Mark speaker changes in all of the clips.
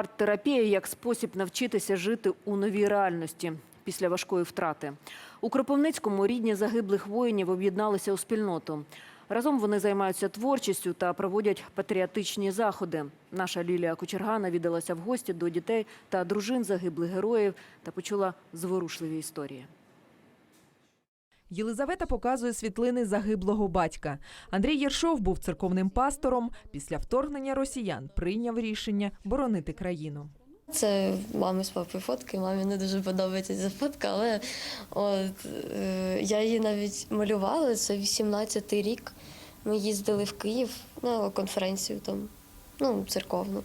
Speaker 1: Арт-терапія як спосіб навчитися жити у новій реальності після важкої втрати. У Кропивницькому рідні загиблих воїнів об'єдналися у спільноту. Разом вони займаються творчістю та проводять патріотичні заходи. Наша Лілія Кочерга навідалася в гості до дітей та дружин загиблих героїв та почула зворушливі історії.
Speaker 2: Єлизавета показує світлини загиблого батька. Андрій Єршов був церковним пастором. Після вторгнення росіян прийняв рішення боронити країну.
Speaker 3: Це мами з папою фотки. Мамі не дуже подобається ця фотка, але от, е, я її навіть малювала. Це 18-й рік. Ми їздили в Київ на конференцію там, ну, церковну.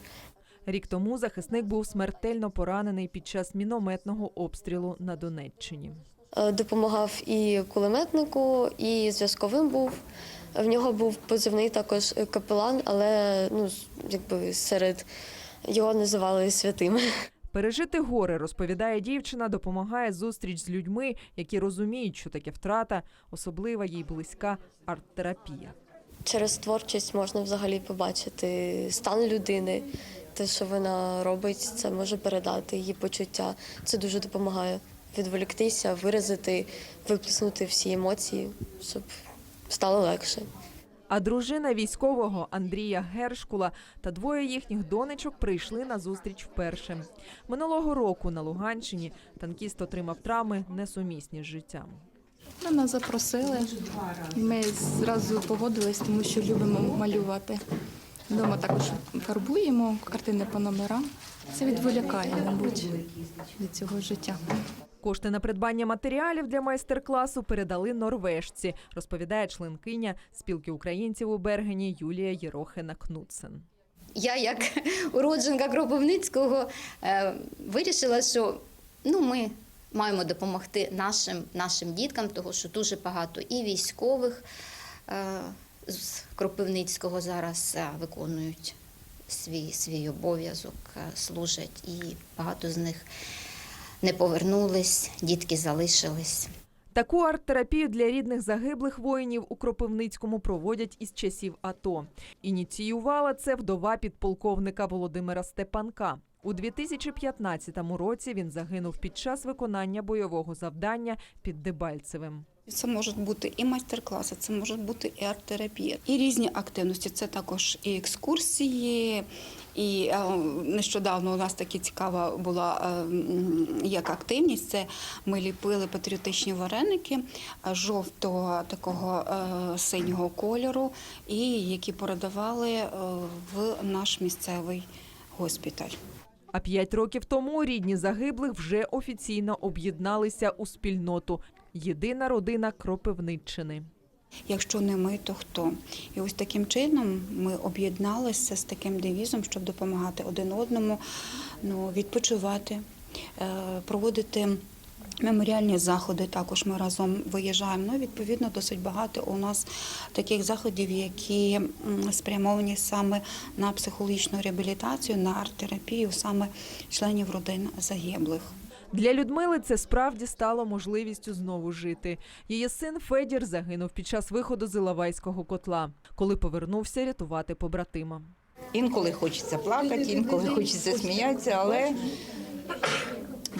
Speaker 2: Рік тому захисник був смертельно поранений під час мінометного обстрілу на Донеччині.
Speaker 3: Е, Допомагав і кулеметнику, і зв'язковим був. В нього був позивний також капелан, але ну, якби серед його називали святим.
Speaker 2: Пережити горе, розповідає дівчина, допомагає зустріч з людьми, які розуміють, що таке втрата, особлива їй близька арт-терапія.
Speaker 3: Через творчість можна взагалі побачити стан людини. Те, що вона робить, це може передати її почуття. Це дуже допомагає відволіктися, виразити, виплеснути всі емоції, щоб стало легше.
Speaker 2: А дружина військового Андрія Гершкула та двоє їхніх донечок прийшли на зустріч вперше. Минулого року на Луганщині танкіст отримав травми несумісні з життям.
Speaker 4: Нас запросили. Ми зразу погодились, тому що любимо малювати. Вдома також фарбуємо картини по номерам. Це відволікає, мабуть, від цього життя.
Speaker 2: Кошти на придбання матеріалів для майстер-класу передали норвежці, розповідає членкиня спілки українців у Бергені Юлія Єрохина Кнутсен.
Speaker 5: Я, як уродженка Кропивницького, е, вирішила, що ну, ми маємо допомогти нашим, нашим діткам, тому що дуже багато і військових е, з Кропивницького зараз е, виконують свій, свій обов'язок, служать, і багато з них не повернулись, дітки залишились.
Speaker 2: Таку арт-терапію для рідних загиблих воїнів у Кропивницькому проводять із часів АТО. Ініціювала це вдова підполковника Володимира Степанка. У 2015 році він загинув під час виконання бойового завдання під Дебальцевим.
Speaker 6: Це можуть бути і майстер-класи, це може бути і арт-терапія, і різні активності. Це також і екскурсії. І е, нещодавно у нас таки цікава була е, як активність. Це ми ліпили патріотичні вареники е, жовтого такого синього кольору, і які передавали в наш місцевий госпіталь.
Speaker 2: А п'ять років тому рідні загиблих вже офіційно об'єдналися у спільноту Єдина родина Кропивниччини.
Speaker 6: Якщо не ми, то хто? І ось таким чином ми об'єдналися з таким девізом, щоб допомагати один одному, ну, відпочивати, е, проводити. Меморіальні заходи також ми разом виїжджаємо. Ну, відповідно, досить багато у нас таких заходів, які спрямовані саме на психологічну реабілітацію, на арт-терапію саме членів родин загиблих.
Speaker 2: Для Людмили це справді стало можливістю знову жити. Її син Федір загинув під час виходу з Іловайського котла, коли повернувся рятувати побратима.
Speaker 7: Інколи хочеться плакати, інколи хочеться сміятися, але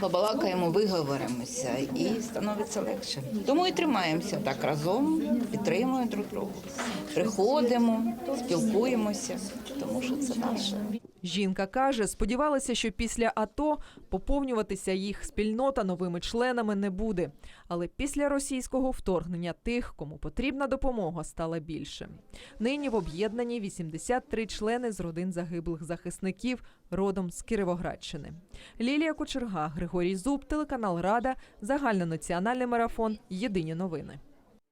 Speaker 7: побалакаємо, виговоримося і становиться легше. Тому і тримаємося так разом, підтримуємо друг друга, приходимо, спілкуємося, тому що це наше.
Speaker 2: Жінка каже, сподівалася, що після АТО поповнюватися їх спільнота новими членами не буде. Але після російського вторгнення тих, кому потрібна допомога, стало більше. Нині в об'єднанні 83 члени з родин загиблих захисників родом з Кіровоградщини. Лілія Кочерга, Григорій Зуб, телеканал Рада, загальнонаціональний марафон. Єдині новини.